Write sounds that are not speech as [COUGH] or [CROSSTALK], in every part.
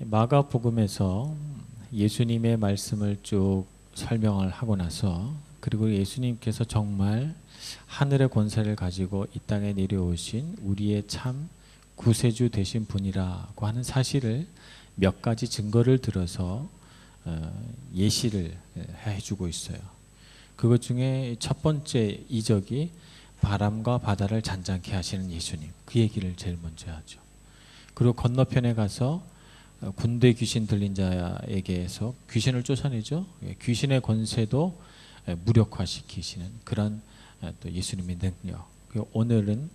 마가복음에서 예수님의 말씀을 쭉 설명을 하고 나서 그리고 예수님께서 정말 하늘의 권세를 가지고 이 땅에 내려오신 우리의 참 구세주 되신 분이라고 하는 사실을 몇 가지 증거를 들어서 어, 예시를 해주고 있어요. 그것 중에 첫 번째 이적이 바람과 바다를 잔잔케 하시는 예수님 그 얘기를 제일 먼저 하죠. 그리고 건너편에 가서 어, 군대 귀신 들린 자에게서 귀신을 쫓아내죠. 예, 귀신의 권세도 예, 무력화시키시는 그런 어, 또 예수님의 능력. 그리고 오늘은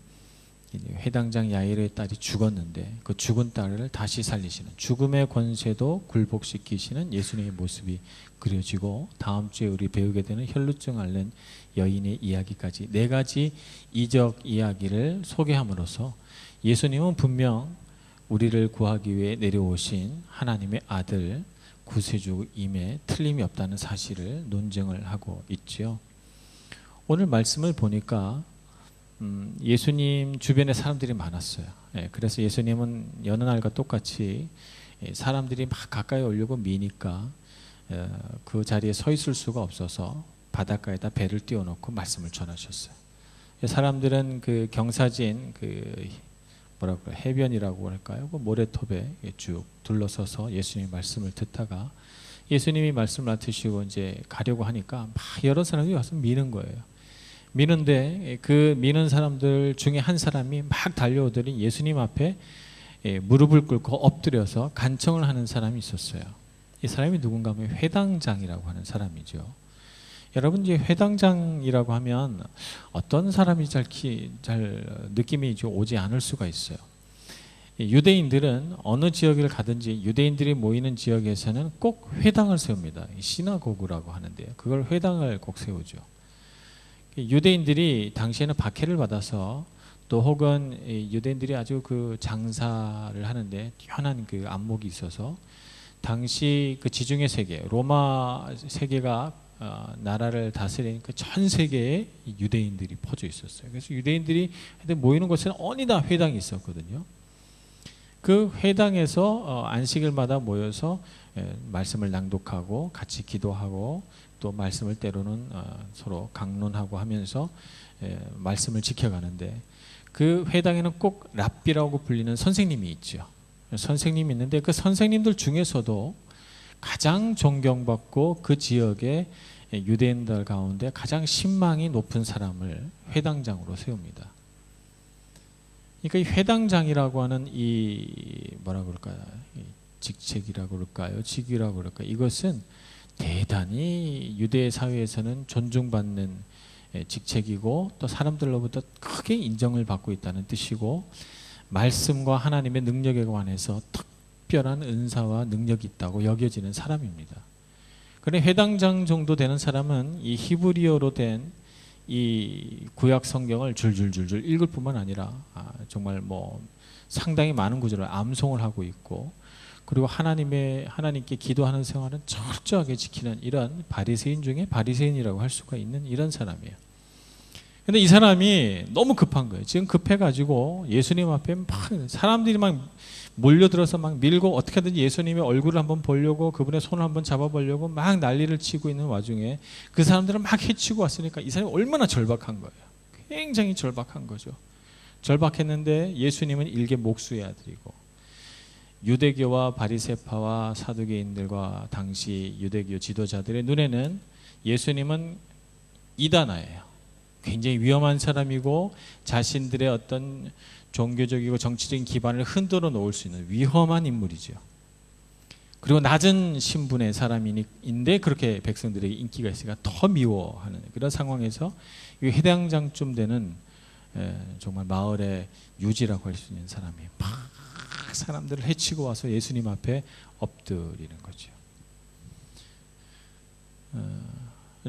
회당장 야이르의 딸이 죽었는데 그 죽은 딸을 다시 살리시는 죽음의 권세도 굴복시키시는 예수님의 모습이 그려지고 다음 주에 우리 배우게 되는 혈루증 앓는 여인의 이야기까지 네 가지 이적 이야기를 소개함으로써 예수님은 분명 우리를 구하기 위해 내려오신 하나님의 아들 구세주임에 틀림이 없다는 사실을 논증을 하고 있지요. 오늘 말씀을 보니까 음, 예수님 주변에 사람들이 많았어요. 예, 그래서 예수님은 여느 날과 똑같이 예, 사람들이 막 가까이 오려고 미니까 예, 그 자리에 서 있을 수가 없어서 바닷가에다 배를 띄워놓고 말씀을 전하셨어요. 예, 사람들은 그 경사진 그 뭐라고 해변이라고 할까요? 그 모래톱에 쭉 둘러서서 예수님 말씀을 듣다가 예수님이 말씀을 맡으시고 이제 가려고 하니까 막 여러 사람이 와서 미는 거예요. 미는데 그 미는 사람들 중에 한 사람이 막 달려오더니 예수님 앞에 예, 무릎을 꿇고 엎드려서 간청을 하는 사람이 있었어요. 이 사람이 누군가 하면 회당장이라고 하는 사람이죠. 여러분 이제 회당장이라고 하면 어떤 사람이 잘, 키, 잘 느낌이 좀 오지 않을 수가 있어요. 유대인들은 어느 지역을 가든지 유대인들이 모이는 지역에서는 꼭 회당을 세웁니다. 시나고그라고 하는데요. 그걸 회당을 꼭 세우죠. 유대인들이 당시에는 박해를 받아서 또 혹은 유대인들이 아주 그 장사를 하는데 뛰어난 그 안목이 있어서 당시 그 지중해 세계 로마 세계가 어, 나라를 다스리는 그 전 세계에 유대인들이 퍼져 있었어요. 그래서 유대인들이 모이는 곳에는 어디나 회당이 있었거든요. 그 회당에서 어, 안식일마다 모여서 예, 말씀을 낭독하고 같이 기도하고 또 말씀을 때로는 어, 서로 강론하고 하면서 예, 말씀을 지켜가는데 그 회당에는 꼭 랍비라고 불리는 선생님이 있죠. 선생님이 있는데 그 선생님들 중에서도 가장 존경받고 그 지역의 유대인들 가운데 가장 신망이 높은 사람을 회당장으로 세웁니다. 그러니까 이 회당장이라고 하는 이 뭐라 그럴까요? 직책이라고 그럴까요? 직위라고 그럴까요? 이것은 대단히 유대 사회에서는 존중받는 직책이고 또 사람들로부터 크게 인정을 받고 있다는 뜻이고 말씀과 하나님의 능력에 관해서 특 별한 은사와 능력이 있다고 여겨지는 사람입니다. 그런데 회당장 정도 되는 사람은 이 히브리어로 된 이 구약 성경을 줄줄줄줄 읽을 뿐만 아니라 아, 정말 뭐 상당히 많은 구절을 암송을 하고 있고 그리고 하나님의 하나님께 기도하는 생활은 철저하게 지키는 이런 바리새인 중에 바리새인이라고 할 수가 있는 이런 사람이에요. 근데 이 사람이 너무 급한 거예요. 지금 급해가지고 예수님 앞에 막 사람들이 막 몰려들어서 막 밀고 어떻게든지 예수님의 얼굴을 한번 보려고 그분의 손을 한번 잡아보려고 막 난리를 치고 있는 와중에 그 사람들은 막 해치고 왔으니까 이 사람이 얼마나 절박한 거예요. 굉장히 절박한 거죠. 절박했는데 예수님은 일개 목수의 아들이고 유대교와 바리세파와 사두개인들과 당시 유대교 지도자들의 눈에는 예수님은 이단아예요. 굉장히 위험한 사람이고 자신들의 어떤 종교적이고 정치적인 기반을 흔들어 놓을 수 있는 위험한 인물이죠. 그리고 낮은 신분의 사람인데 그렇게 백성들에게 인기가 있으니까 더 미워하는 그런 상황에서 이 해당장쯤 되는 정말 마을의 유지라고 할 수 있는 사람이 막 사람들을 해치고 와서 예수님 앞에 엎드리는 거죠. 어,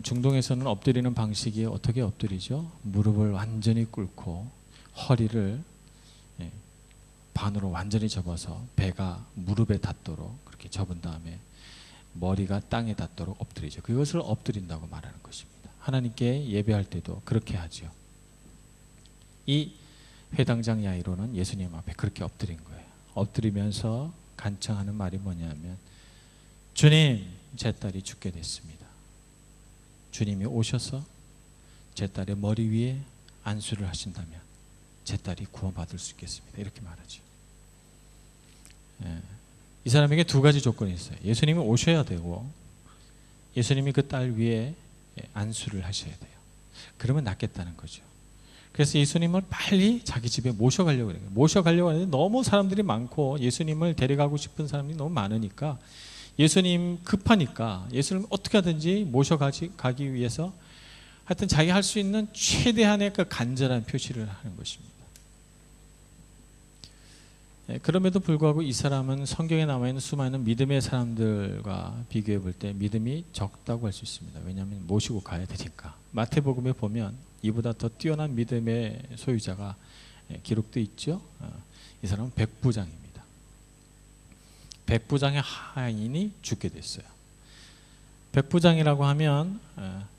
중동에서는 엎드리는 방식이 어떻게 엎드리죠? 무릎을 완전히 꿇고 허리를 예, 반으로 완전히 접어서 배가 무릎에 닿도록 그렇게 접은 다음에 머리가 땅에 닿도록 엎드리죠. 그것을 엎드린다고 말하는 것입니다. 하나님께 예배할 때도 그렇게 하죠. 이 회당장 야이로는 예수님 앞에 그렇게 엎드린 거예요. 엎드리면서 간청하는 말이 뭐냐면 주님 제 딸이 죽게 됐습니다. 주님이 오셔서 제 딸의 머리 위에 안수를 하신다면 제 딸이 구원받을 수 있겠습니다. 이렇게 말하죠. 예. 이 사람에게 두 가지 조건이 있어요. 예수님이 오셔야 되고 예수님이 그 딸 위에 예, 안수를 하셔야 돼요. 그러면 낫겠다는 거죠. 그래서 예수님을 빨리 자기 집에 모셔가려고 그래요. 모셔가려고 하는데 너무 사람들이 많고 예수님을 데려가고 싶은 사람이 너무 많으니까 예수님 급하니까 예수님 어떻게 하든지 모셔가기 가기 위해서 하여튼 자기 할 수 있는 최대한의 그 간절한 표시를 하는 것입니다. 예, 그럼에도 불구하고 이 사람은 성경에 남아 있는 수많은 믿음의 사람들과 비교해 볼 때 믿음이 적다고 할 수 있습니다. 왜냐하면 모시고 가야 되니까. 마태복음에 보면 이보다 더 뛰어난 믿음의 소유자가 예, 기록돼 있죠. 어, 이 사람은 백부장입니다. 백부장의 하인이 죽게 됐어요. 백부장이라고 하면 어, 예,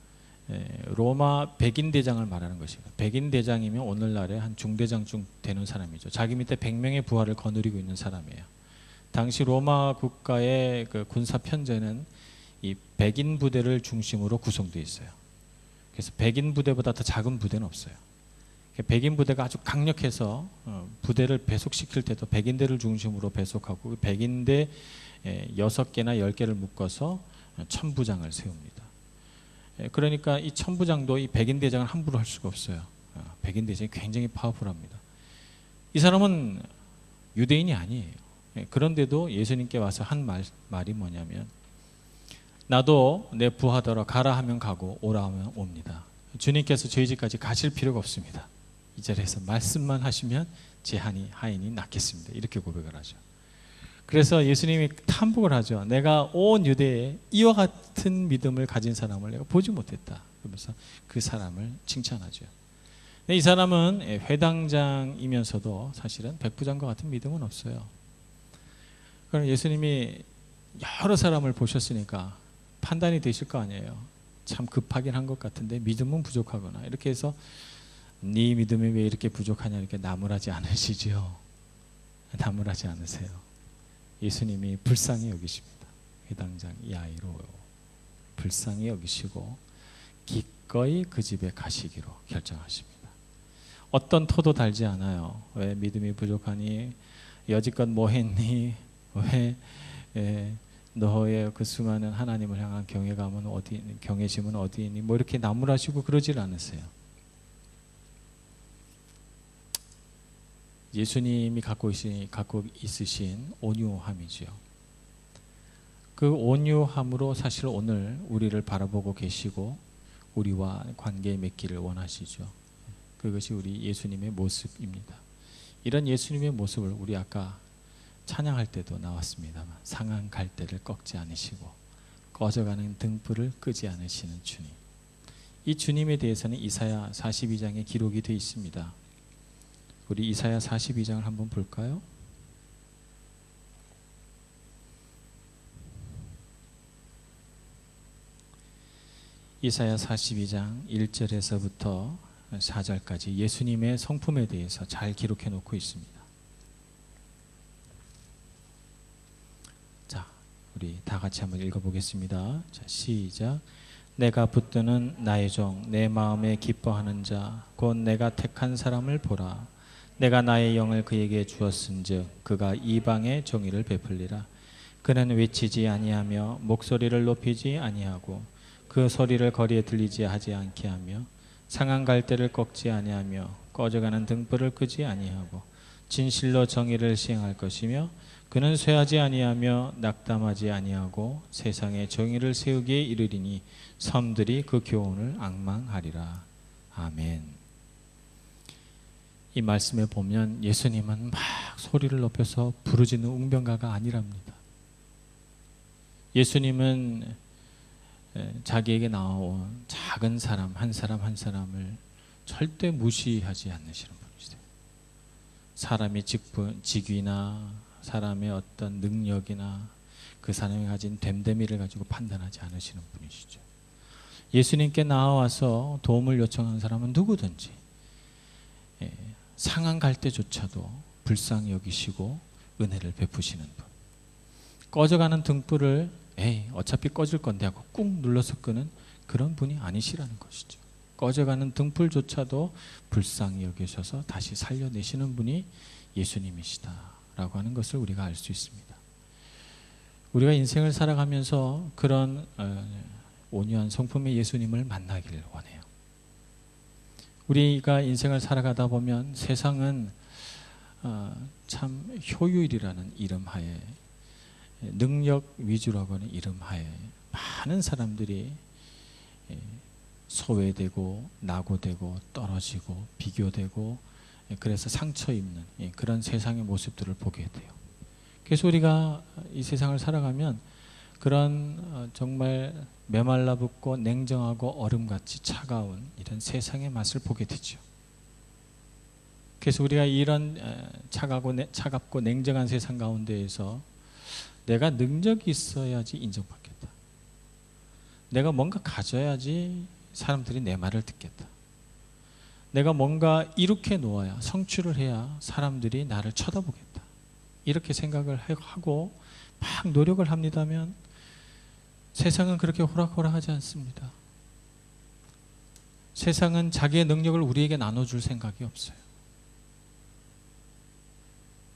로마 백인 대장을 말하는 것입니다. 백인 대장이면 오늘날의 한 중대장쯤 되는 사람이죠. 자기 밑에 100명의 부하를 거느리고 있는 사람이에요. 당시 로마 국가의 그 군사 편제는 이 백인 부대를 중심으로 구성되어 있어요. 그래서 백인 부대보다 더 작은 부대는 없어요. 백인 부대가 아주 강력해서 어, 부대를 배속시킬 때도 백인대를 중심으로 배속하고 그 백인대 예, 여섯 개나 열 개를 묶어서 천부장을 세웁니다. 예, 그러니까 이 천부장도 이 백인 대장을 함부로 할 수가 없어요. 어, 백인 대장이 굉장히 파워풀합니다. 이 사람은 유대인이 아니에요. 예, 그런데도 예수님께 와서 한 말, 말이 뭐냐면 나도 내 부하더러 가라 하면 가고 오라 하면 옵니다. 주님께서 저희 집까지 가실 필요가 없습니다. 이 자리에서 말씀만 하시면 제 한이 하인이 낫겠습니다. 이렇게 고백을 하죠. 그래서 예수님이 탐복을 하죠. 내가 온 유대에 이와 같은 믿음을 가진 사람을 내가 보지 못했다. 그러면서 그 사람을 칭찬하죠. 이 사람은 회당장이면서도 사실은 백부장과 같은 믿음은 없어요. 그럼 예수님이 여러 사람을 보셨으니까 판단이 되실 거 아니에요. 참 급하긴 한 것 같은데 믿음은 부족하거나 이렇게 해서 네 믿음이 왜 이렇게 부족하냐 이렇게 나무라지 않으시죠. 나무라지 않으세요. 예수님이 불쌍히 여기십니다. 회당장 야이로 불쌍히 여기시고 기꺼이 그 집에 가시기로 결정하십니다. 어떤 토도 달지 않아요. 왜 믿음이 부족하니 여지껏 뭐 했니? 왜 에, 너의 그 수많은 하나님을 향한 경외감은 어디 경외심은 어디 있니? 뭐 이렇게 나무라시고 그러질 않으세요. 예수님이 갖고 있으신, 갖고 있으신 온유함이지요. 그 온유함으로 사실 오늘 우리를 바라보고 계시고 우리와 관계 맺기를 원하시죠. 그것이 우리 예수님의 모습입니다. 이런 예수님의 모습을 우리 아까 찬양할 때도 나왔습니다만 상한 갈대를 꺾지 않으시고 꺼져가는 등불을 끄지 않으시는 주님. 이 주님에 대해서는 이사야 42장에 기록이 되어 있습니다. 우리 이사야 42장을 한번 볼까요? 이사야 42장 1절에서부터 4절까지 예수님의 성품에 대해서 잘 기록해 놓고 있습니다. 자, 우리 다 같이 한번 읽어 보겠습니다. 자, 시작. 내가 붙드는 나의 종, 내 마음에 기뻐하는 자, 곧 내가 택한 사람을 보라. 내가 나의 영을 그에게 주었은즉 그가 이방의 정의를 베풀리라. 그는 외치지 아니하며 목소리를 높이지 아니하고 그 소리를 거리에 들리지 하지 않게 하며 상한 갈대를 꺾지 아니하며 꺼져가는 등불을 끄지 아니하고 진실로 정의를 시행할 것이며 그는 쇠하지 아니하며 낙담하지 아니하고 세상에 정의를 세우기에 이르리니 섬들이 그 교훈을 악망하리라. 아멘. 이 말씀에 보면 예수님은 막 소리를 높여서 부르짖는 웅변가가 아니랍니다. 예수님은 자기에게 나온 작은 사람 한 사람 한 사람을 절대 무시하지 않으시는 분이세요. 사람의 직분, 직위나 사람의 어떤 능력이나 그 사람이 가진 됨됨이를 가지고 판단하지 않으시는 분이시죠. 예수님께 나와서 도움을 요청한 사람은 누구든지 상한 갈 때조차도 불쌍히 여기시고 은혜를 베푸시는 분. 꺼져가는 등불을 에이 어차피 꺼질 건데 하고 꾹 눌러서 끄는 그런 분이 아니시라는 것이죠. 꺼져가는 등불조차도 불쌍히 여기셔서 다시 살려내시는 분이 예수님이시다라고 하는 것을 우리가 알 수 있습니다. 우리가 인생을 살아가면서 그런 어, 온유한 성품의 예수님을 만나기를 원해요. 우리가 인생을 살아가다 보면 세상은 어, 참 효율이라는 이름하에 능력 위주라고 하는 이름하에 많은 사람들이 예, 소외되고 낙오되고 떨어지고 비교되고 예, 그래서 상처 입는 예, 그런 세상의 모습들을 보게 돼요. 그래서 우리가 이 세상을 살아가면 그런 어, 정말 메말라 붙고 냉정하고 얼음같이 차가운 이런 세상의 맛을 보게 되죠. 그래서 우리가 이런 에, 차가고 내- 차갑고 냉정한 세상 가운데에서 내가 능력이 있어야지 인정받겠다. 내가 뭔가 가져야지 사람들이 내 말을 듣겠다. 내가 뭔가 이룩해 놓아야 성취를 해야 사람들이 나를 쳐다보겠다. 이렇게 생각을 해- 하고 막 노력을 합니다면 세상은 그렇게 호락호락하지 않습니다. 세상은 자기의 능력을 우리에게 나눠줄 생각이 없어요.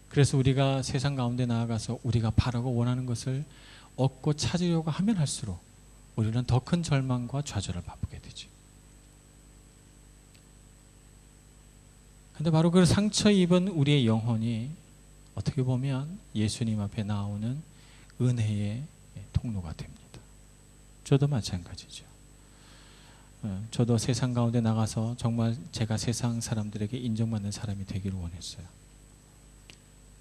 그래서 우리가 세상 가운데 나아가서 우리가 바라고 원하는 것을 얻고 찾으려고 하면 할수록 우리는 더 큰 절망과 좌절을 맛보게 되죠. 근데 바로 그 상처 입은 우리의 영혼이 어떻게 보면 예수님 앞에 나오는 은혜의 통로가 됩니다. 저도 마찬가지죠. 어, 저도 세상 가운데 나가서 정말 제가 세상 사람들에게 인정받는 사람이 되기를 원했어요.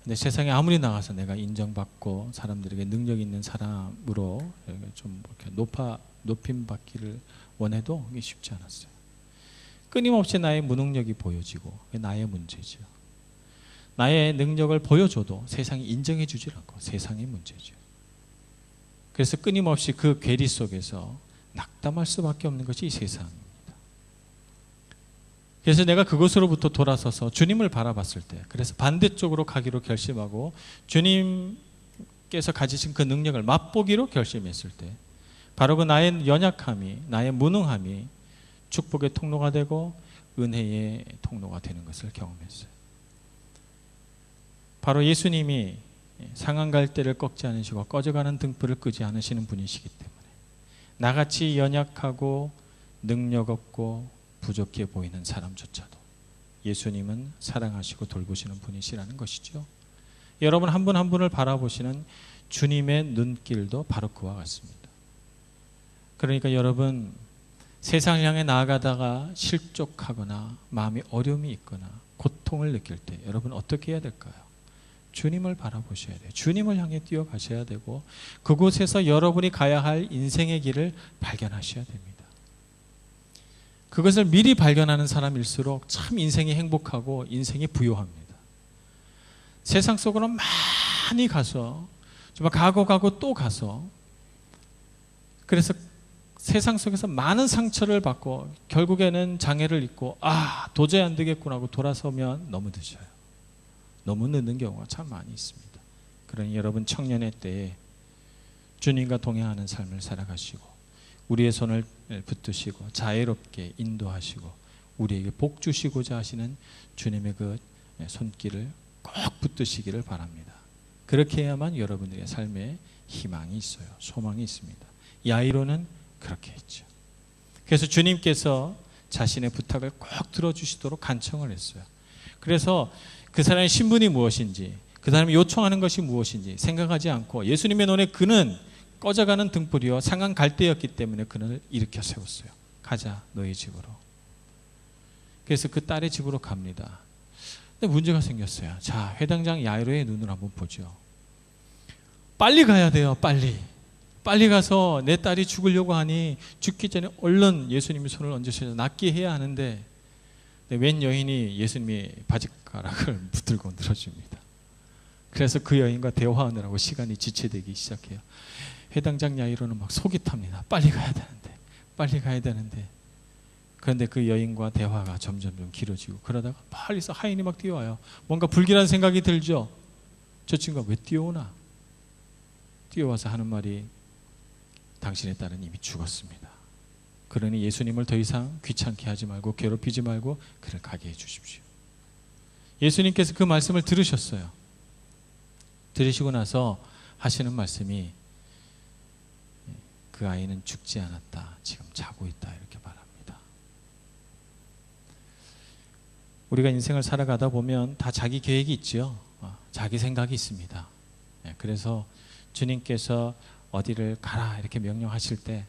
근데 세상에 아무리 나가서 내가 인정받고 사람들에게 능력 있는 사람으로 좀 이렇게 높아 높임 받기를 원해도 이게 쉽지 않았어요. 끊임없이 나의 무능력이 보여지고 나의 문제죠. 나의 능력을 보여줘도 세상이 인정해 주질 않고 세상의 문제죠. 그래서 끊임없이 그 괴리 속에서 낙담할 수밖에 없는 것이 이 세상입니다. 그래서 내가 그곳으로부터 돌아서서 주님을 바라봤을 때, 그래서 반대쪽으로 가기로 결심하고 주님께서 가지신 그 능력을 맛보기로 결심했을 때, 바로 그 나의 연약함이, 나의 무능함이 축복의 통로가 되고 은혜의 통로가 되는 것을 경험했어요. 바로 예수님이 상한 갈대를 꺾지 않으시고 꺼져가는 등불을 끄지 않으시는 분이시기 때문에 나같이 연약하고 능력 없고 부족해 보이는 사람조차도 예수님은 사랑하시고 돌보시는 분이시라는 것이죠. 여러분 한 분한 분을 바라보시는 주님의 눈길도 바로 그와 같습니다. 그러니까 여러분 세상을 향해 나아가다가 실족하거나 마음이 어려움이 있거나 고통을 느낄 때 여러분 어떻게 해야 될까요? 주님을 바라보셔야 돼요. 주님을 향해 뛰어가셔야 되고 그곳에서 여러분이 가야 할 인생의 길을 발견하셔야 됩니다. 그것을 미리 발견하는 사람일수록 참 인생이 행복하고 인생이 부요합니다. 세상 속으로 많이 가서 정말 가고 가고 또 가서 그래서 세상 속에서 많은 상처를 받고 결국에는 장애를 입고 아 도저히 안 되겠구나 하고 돌아서면 너무 늦어요. 너무 늦는 경우가 참 많이 있습니다. 그러니 여러분 청년의 때에 주님과 동행하는 삶을 살아가시고 우리의 손을 붙드시고 자애롭게 인도하시고 우리에게 복 주시고자 하시는 주님의 그 손길을 꼭 붙드시기를 바랍니다. 그렇게 해야만 여러분들의 삶에 희망이 있어요. 소망이 있습니다. 야이로는 그렇게 했죠. 그래서 주님께서 자신의 부탁을 꼭 들어주시도록 간청을 했어요. 그래서 그 사람의 신분이 무엇인지, 그 사람이 요청하는 것이 무엇인지 생각하지 않고 예수님의 눈에 그는 꺼져가는 등불이요 상한 갈대였기 때문에 그를 일으켜 세웠어요. 가자 너희 집으로. 그래서 그 딸의 집으로 갑니다. 근데 문제가 생겼어요. 자 회당장 야이로의 눈을 한번 보죠. 빨리 가야 돼요. 빨리. 빨리 가서 내 딸이 죽으려고 하니 죽기 전에 얼른 예수님이 손을 얹으셔서 낫게 해야 하는데 웬 여인이 예수님이 바지가락을 [LAUGHS] 붙들고 늘어줍니다. 그래서 그 여인과 대화하느라고 시간이 지체되기 시작해요. 해당장 야이로는 막 속이 탑니다. 빨리 가야 되는데, 빨리 가야 되는데. 그런데 그 여인과 대화가 점점 좀 길어지고 그러다가 멀리서 하인이 막 뛰어와요. 뭔가 불길한 생각이 들죠. 저 친구가 왜 뛰어오나? 뛰어와서 하는 말이 당신의 딸은 이미 죽었습니다. 그러니 예수님을 더 이상 귀찮게 하지 말고 괴롭히지 말고 그를 가게 해 주십시오. 예수님께서 그 말씀을 들으셨어요. 들으시고 나서 하시는 말씀이 그 아이는 죽지 않았다. 지금 자고 있다. 이렇게 말합니다. 우리가 인생을 살아가다 보면 다 자기 계획이 있죠. 어, 자기 생각이 있습니다. 예, 그래서 주님께서 어디를 가라 이렇게 명령하실 때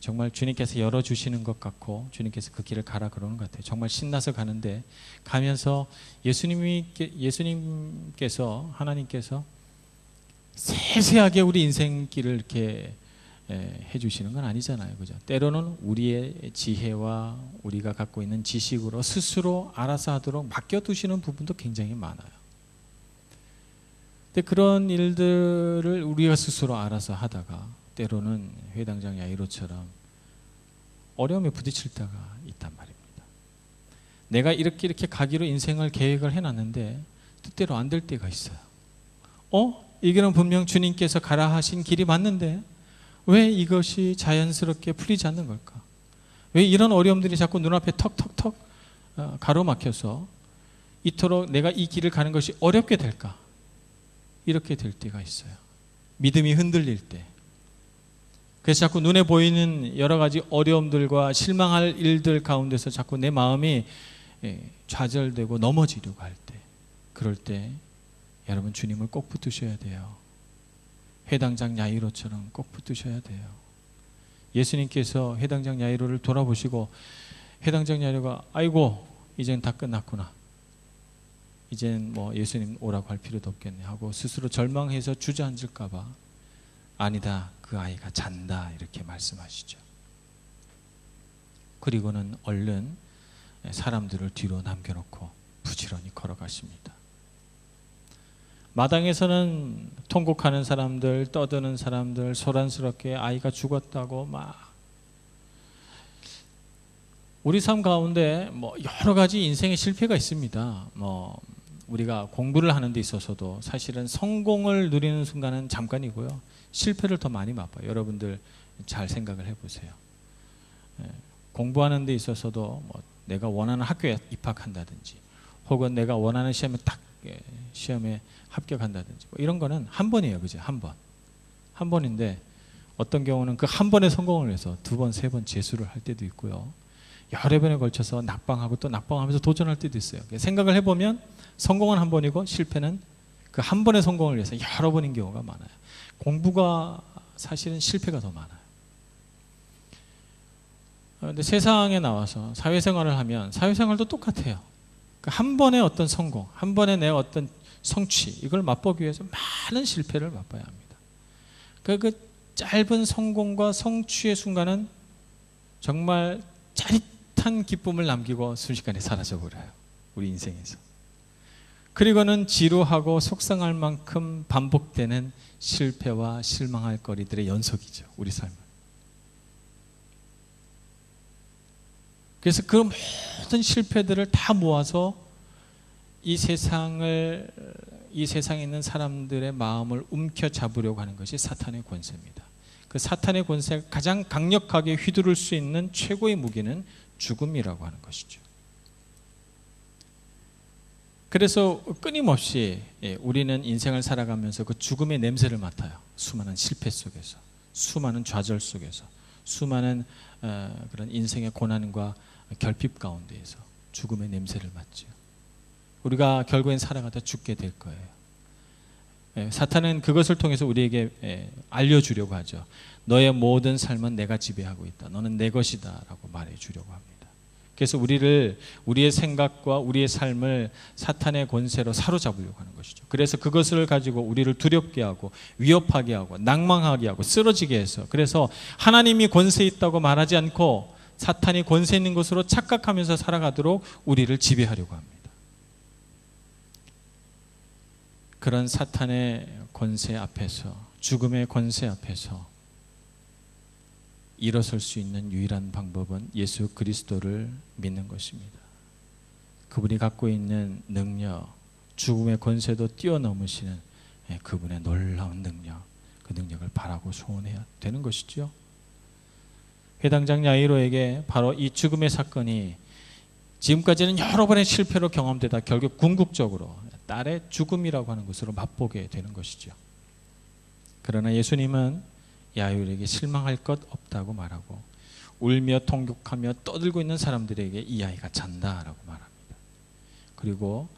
정말 주님께서 열어 주시는 것 같고 주님께서 그 길을 가라 그러는 것 같아요. 정말 신나서 가는데 가면서 예수님이 예수님께서 하나님께서 세세하게 우리 인생길을 이렇게 에, 해주시는 건 아니잖아요, 그죠? 때로는 우리의 지혜와 우리가 갖고 있는 지식으로 스스로 알아서 하도록 맡겨두시는 부분도 굉장히 많아요. 근데 그런 일들을 우리가 스스로 알아서 하다가 때로는 회당장 야이로처럼 어려움에 부딪힐 때가 있단 말입니다. 내가 이렇게 이렇게 가기로 인생을 계획을 해놨는데 뜻대로 안 될 때가 있어요. 어? 이게는 분명 주님께서 가라 하신 길이 맞는데 왜 이것이 자연스럽게 풀리지 않는 걸까? 왜 이런 어려움들이 자꾸 눈앞에 턱턱턱 어, 가로막혀서 이토록 내가 이 길을 가는 것이 어렵게 될까? 이렇게 될 때가 있어요. 믿음이 흔들릴 때. 그래서 자꾸 눈에 보이는 여러 가지 어려움들과 실망할 일들 가운데서 자꾸 내 마음이 예, 좌절되고 넘어지려고 할 때, 그럴 때 여러분 주님을 꼭 붙드셔야 돼요. 회당장 야이로처럼 꼭 붙드셔야 돼요. 예수님께서 회당장 야이로를 돌아보시고 회당장 야이로가 아이고 이젠 다 끝났구나. 이젠 뭐 예수님 오라고 할 필요도 없겠네 하고 스스로 절망해서 주저앉을까봐 아니다 그 아이가 잔다 이렇게 말씀하시죠. 그리고는 얼른 사람들을 뒤로 남겨놓고 부지런히 걸어가십니다. 마당에서는 통곡하는 사람들, 떠드는 사람들, 소란스럽게 아이가 죽었다고 막 우리 삶 가운데 뭐 여러 가지 인생의 실패가 있습니다. 뭐 우리가 공부를 하는 데 있어서도 사실은 성공을 누리는 순간은 잠깐이고요. 실패를 더 많이 맛봐요. 여러분들 잘 생각을 해보세요. 예, 공부하는 데 있어서도 뭐 내가 원하는 학교에 입학한다든지 혹은 내가 원하는 시험에 딱 예, 시험에 합격한다든지 뭐 이런 거는 한 번이에요. 그죠? 한 번. 한 번인데 어떤 경우는 그 한 번의 성공을 위해서 두 번, 세 번 재수를 할 때도 있고요. 여러 번에 걸쳐서 낙방하고 또 낙방하면서 도전할 때도 있어요. 생각을 해보면 성공은 한 번이고 실패는 그 한 번의 성공을 위해서 여러 번인 경우가 많아요. 공부가 사실은 실패가 더 많아요. 그런데 세상에 나와서 사회생활을 하면 사회생활도 똑같아요. 그 한 번의 어떤 성공, 한 번의 내 어떤 성취 이걸 맛보기 위해서 많은 실패를 맛봐야 합니다. 그, 그 짧은 성공과 성취의 순간은 정말 짜릿 한 기쁨을 남기고 순식간에 사라져 버려요. 우리 인생에서. 그리고는 지루하고 속상할 만큼 반복되는 실패와 실망할 거리들의 연속이죠. 우리 삶은. 그래서 그 모든 실패들을 다 모아서 이 세상을 이 세상에 있는 사람들의 마음을 움켜잡으려고 하는 것이 사탄의 권세입니다. 그 사탄의 권세가 가장 강력하게 휘두를 수 있는 최고의 무기는 죽음이라고 하는 것이죠. 그래서 끊임없이 예, 우리는 인생을 살아가면서 그 죽음의 냄새를 맡아요. 수많은 실패 속에서, 수많은 좌절 속에서, 수많은 어, 그런 인생의 고난과 결핍 가운데에서 죽음의 냄새를 맡죠. 우리가 결국엔 살아가다 죽게 될 거예요. 예, 사탄은 그것을 통해서 우리에게 예, 알려주려고 하죠. 너의 모든 삶은 내가 지배하고 있다. 너는 내 것이다 라고 말해주려고 합니다. 그래서 우리를 우리의 생각과 우리의 삶을 사탄의 권세로 사로잡으려고 하는 것이죠. 그래서 그것을 가지고 우리를 두렵게 하고 위협하게 하고 낭망하게 하고 쓰러지게 해서 그래서 하나님이 권세 있다고 말하지 않고 사탄이 권세 있는 것으로 착각하면서 살아가도록 우리를 지배하려고 합니다. 그런 사탄의 권세 앞에서 죽음의 권세 앞에서 일어설 수 있는 유일한 방법은 예수 그리스도를 믿는 것입니다. 그분이 갖고 있는 능력, 죽음의 권세도 뛰어넘으시는 예, 그분의 놀라운 능력, 그 능력을 바라고 소원해야 되는 것이죠. 회당장 야이로에게 바로 이 죽음의 사건이 지금까지는 여러 번의 실패로 경험되다 결국 궁극적으로 딸의 죽음이라고 하는 것으로 맛보게 되는 것이죠. 그러나 예수님은 야이로에게 실망할 것 없다고 말하고 울며 통곡하며 떠들고 있는 사람들에게 이 아이가 잔다라고 말합니다. 그리고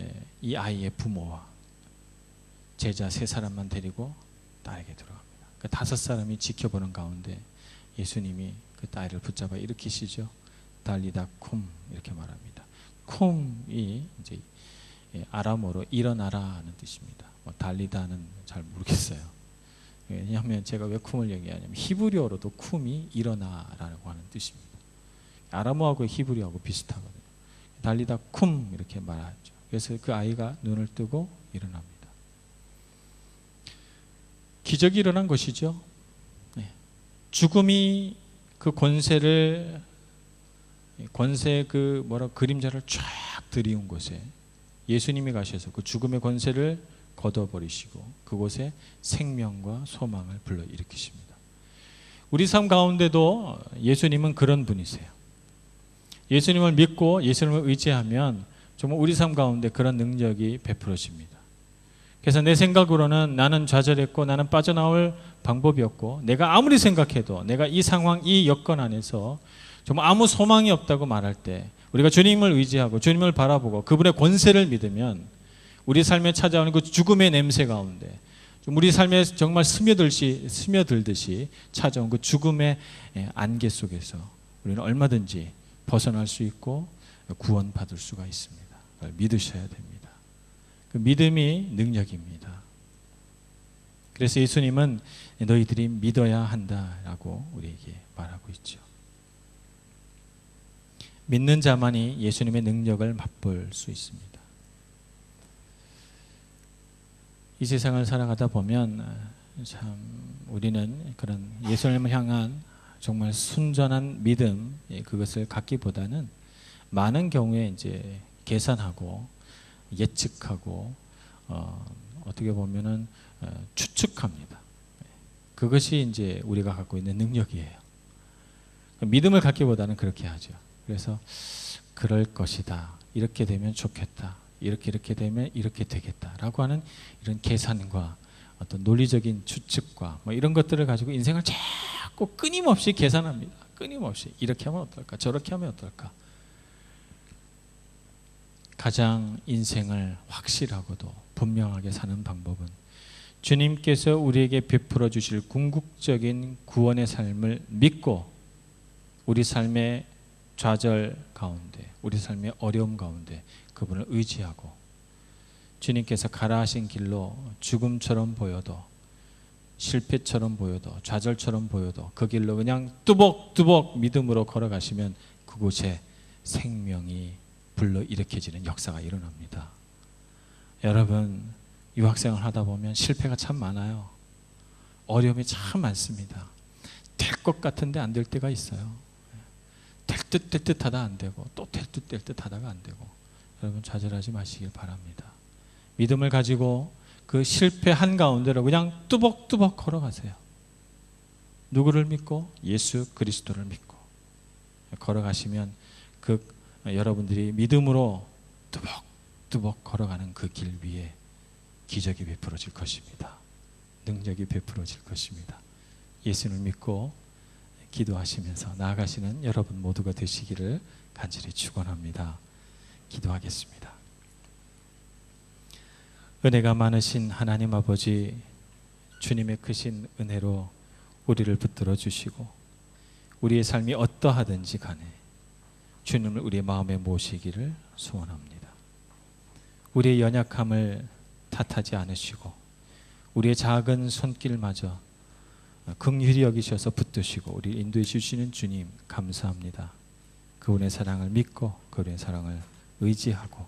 예, 이 아이의 부모와 제자 세 사람만 데리고 딸에게 들어갑니다. 그 다섯 사람이 지켜보는 가운데 예수님이 그 딸을 붙잡아 일으키시죠. 달리다 쿰 이렇게 말합니다. 쿰이 이제 예, 아람어로 일어나라는 뜻입니다. 뭐 달리다는 잘 모르겠어요. 왜냐하면 제가 왜 쿰을 얘기하냐면 히브리어로도 쿰이 일어나라고 하는 뜻입니다. 아람어하고 히브리어하고 비슷하거든요. 달리다 쿰 이렇게 말하죠. 그래서 그 아이가 눈을 뜨고 일어납니다. 기적이 일어난 것이죠. 네. 죽음이 그 권세를 권세 그 뭐라 그림자를 쫙 들이운 곳에 예수님이 가셔서 그 죽음의 권세를 걷어버리시고 그곳에 생명과 소망을 불러 일으키십니다. 우리 삶 가운데도 예수님은 그런 분이세요. 예수님을 믿고 예수님을 의지하면 정말 우리 삶 가운데 그런 능력이 베풀어집니다. 그래서 내 생각으로는 나는 좌절했고 나는 빠져나올 방법이 없고 내가 아무리 생각해도 내가 이 상황, 이 여건 안에서 정말 아무 소망이 없다고 말할 때 우리가 주님을 의지하고 주님을 바라보고 그분의 권세를 믿으면 우리 삶에 찾아오는 그 죽음의 냄새 가운데 우리 삶에 정말 스며들시 스며들듯이 찾아온 그 죽음의 안개 속에서 우리는 얼마든지 벗어날 수 있고 구원받을 수가 있습니다. 믿으셔야 됩니다. 그 믿음이 능력입니다. 그래서 예수님은 너희들이 믿어야 한다라고 우리에게 말하고 있죠. 믿는 자만이 예수님의 능력을 맛볼 수 있습니다. 이 세상을 살아가다 보면 참 우리는 그런 예수님을 향한 정말 순전한 믿음 예, 그것을 갖기보다는 많은 경우에 이제 계산하고 예측하고 어, 어떻게 보면은 어, 추측합니다. 그것이 이제 우리가 갖고 있는 능력이에요. 믿음을 갖기보다는 그렇게 하죠. 그래서 그럴 것이다. 이렇게 되면 좋겠다. 이렇게 이렇게 되면 이렇게 되겠다라고 하는 이런 계산과 어떤 논리적인 추측과 뭐 이런 것들을 가지고 인생을 자꾸 끊임없이 계산합니다. 끊임없이 이렇게 하면 어떨까? 저렇게 하면 어떨까? 가장 인생을 확실하고도 분명하게 사는 방법은 주님께서 우리에게 베풀어 주실 궁극적인 구원의 삶을 믿고 우리 삶의 좌절 가운데, 우리 삶의 어려움 가운데 그분을 의지하고 주님께서 가라 하신 길로 죽음처럼 보여도 실패처럼 보여도 좌절처럼 보여도 그 길로 그냥 뚜벅뚜벅 믿음으로 걸어가시면 그곳에 생명이 불러 일으켜지는 역사가 일어납니다. 여러분 유학생을 하다 보면 실패가 참 많아요. 어려움이 참 많습니다. 될 것 같은데 안 될 때가 있어요. 될 듯 될 듯하다 안 되고 또 될 듯 될 듯하다가 안 되고 여러분 좌절하지 마시길 바랍니다. 믿음을 가지고 그 실패 한 가운데로 그냥 뚜벅뚜벅 걸어가세요. 누구를 믿고 예수 그리스도를 믿고 걸어가시면 그 여러분들이 믿음으로 뚜벅뚜벅 걸어가는 그 길 위에 기적이 베풀어질 것입니다. 능력이 베풀어질 것입니다. 예수를 믿고 기도하시면서 나아가시는 여러분 모두가 되시기를 간절히 축원합니다. 기도하겠습니다. 은혜가 많으신 하나님 아버지 주님의 크신 은혜로 우리를 붙들어 주시고 우리의 삶이 어떠하든지 간에 주님을 우리의 마음에 모시기를 소원합니다. 우리의 연약함을 탓하지 않으시고 우리의 작은 손길마저 긍휼히 여기셔서 붙드시고 우리 인도해 주시는 주님 감사합니다. 그분의 사랑을 믿고 그분의 사랑을 의지하고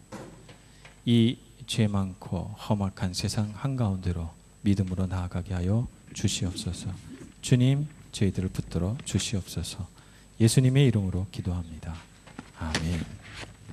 이 죄 많고 험악한 세상 한가운데로 믿음으로 나아가게 하여 주시옵소서. 주님 저희들을 붙들어 주시옵소서. 예수님의 이름으로 기도합니다. 아멘.